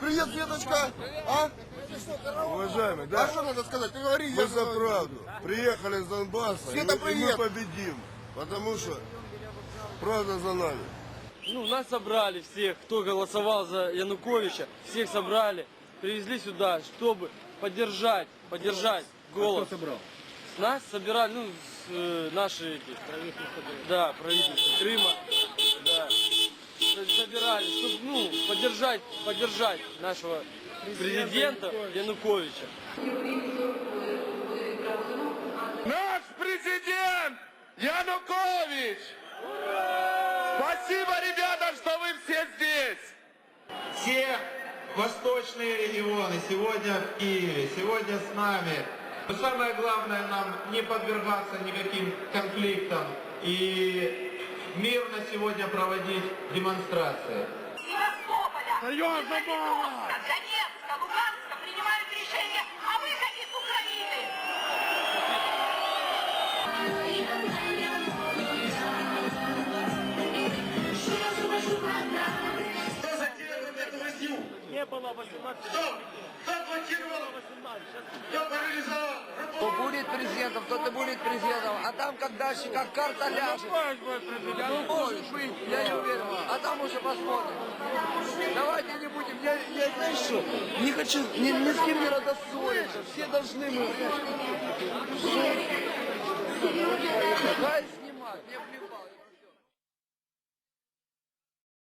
Привет, Светочка! А? Уважаемый, А да, что надо сказать? Ты говори, мы я за правду. Приехали с Донбасса, Света, и, мы, и мы победим. Потому что правда за нами. Ну, нас собрали всех, кто голосовал за Януковича, всех собрали, привезли сюда, чтобы поддержать, поддержать голос. Кто собрал? Нас собирали, ну, с, э, наши эти, да, правительство Крыма, да, собирали, чтобы, ну, поддержать, поддержать нашего президента Януковича. Наш президент Янукович! Спасибо, ребята, что вы все здесь! все восточные регионы сегодня в Киеве, сегодня с нами. Но самое главное нам не подвергаться никаким конфликтам и мирно сегодня проводить демонстрации. Севастополя, Донецка, Луганска принимают решение о выходе с Украины. Кто будет президентом, тот и будет президентом. А там, как дальше, как карта ляжет. Ну, может быть, я не уверен. А там уже посмотрим. Давайте не будем, я, я знаешь что, не хочу, ни, ни с кем не надо ссориться. Все должны мы... Давай